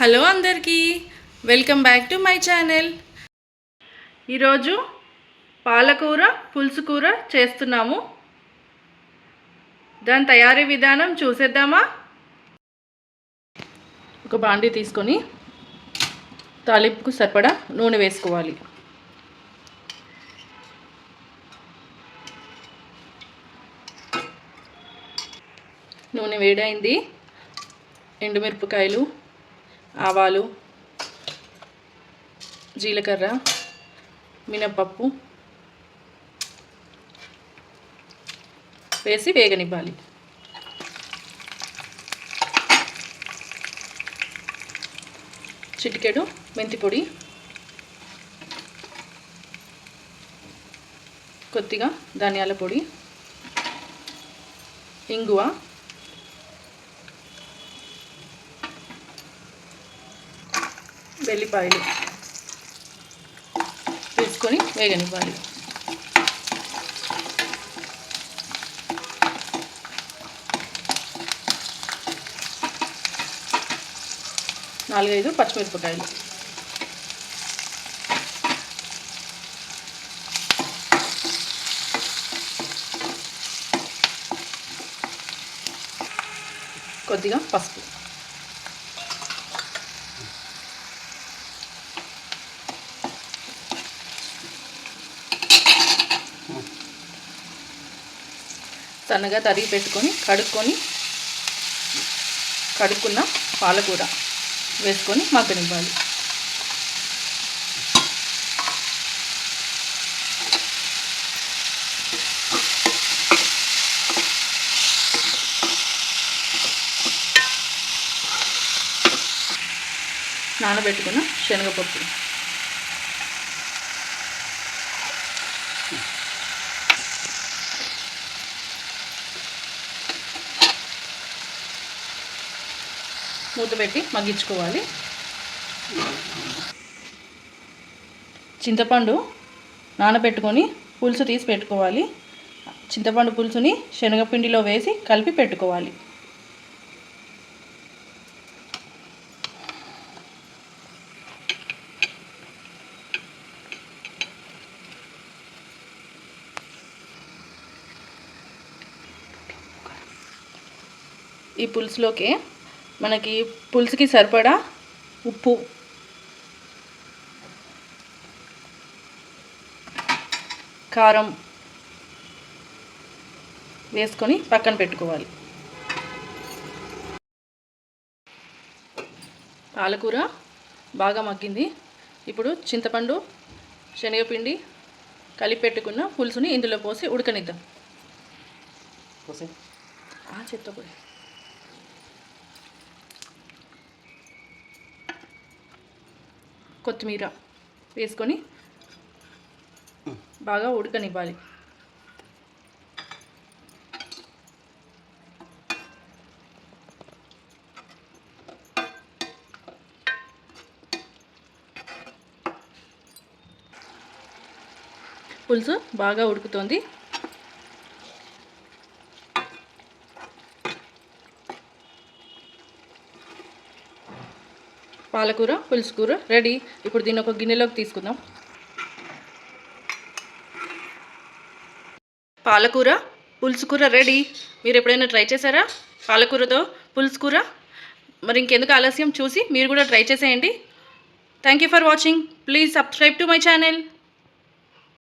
Hello అందరికీ welcome back to my channel. ఈరోజు పాలకూర పులుసు కూర చేస్తున్నాము. దాని తయారీ విధానం చూసేద్దామా? ఒక బాండీ తీసుకొని తాలింపుకు సరిపడా నూనె వేసుకోవాలి. నూనె వేడైంది. ఎండుమిరపకాయలు ఆవాలు జీలకర్ర మినపప్పు వేసి వేగనివ్వాలి. చిటికెడు మెంతి పొడి కొద్దిగా ధనియాల పొడి ఇంగువ వెల్లిపాయలు వేసుకొని వేగనివ్వాలి నాలుగైదు పచ్చిమిరపకాయలు. కొద్దిగా పసుపు. సన్నగా తరిగి పెట్టుకొని కడుక్కొని కడుక్కున్న పాలకూర వేసుకొని మగ్గనివ్వాలి. నానబెట్టుకున్న శనగపప్పు. మూత పెట్టి మగ్గించుకోవాలి. చింతపండు నానబెట్టుకొని పులుసు తీసి పెట్టుకోవాలి. చింతపండు పులుసుని శనగపిండిలో వేసి కలిపి పెట్టుకోవాలి. ఈ పులుసులోకి మనకి పులుసుకి సరిపడా ఉప్పు. కారం వేసుకొని పక్కన పెట్టుకోవాలి. పాలకూర బాగా మగ్గింది. ఇప్పుడు చింతపండు శనగపిండి కలిపి పెట్టుకున్న పులుసుని ఇందులో పోసి ఉడకనిద్దాం. చెత్త పొడి కొత్తిమీర వేసుకొని బాగా ఉడకనివ్వాలి. పులుసు బాగా ఉడుకుతోంది. పాలకూర పులుసు కూర రెడీ. ఇప్పుడు దీన్ని ఒక గిన్నెలోకి తీసుకుందాం. పాలకూర పులుసు కూర రెడీ. మీరు ఎప్పుడైనా ట్రై చేశారా? పాలకూరతో పులుసు కూర మరి ఇంకెందుకు ఆలస్యం? చూసి మీరు కూడా ట్రై చేసేయండి. Thank you for watching please subscribe to my channel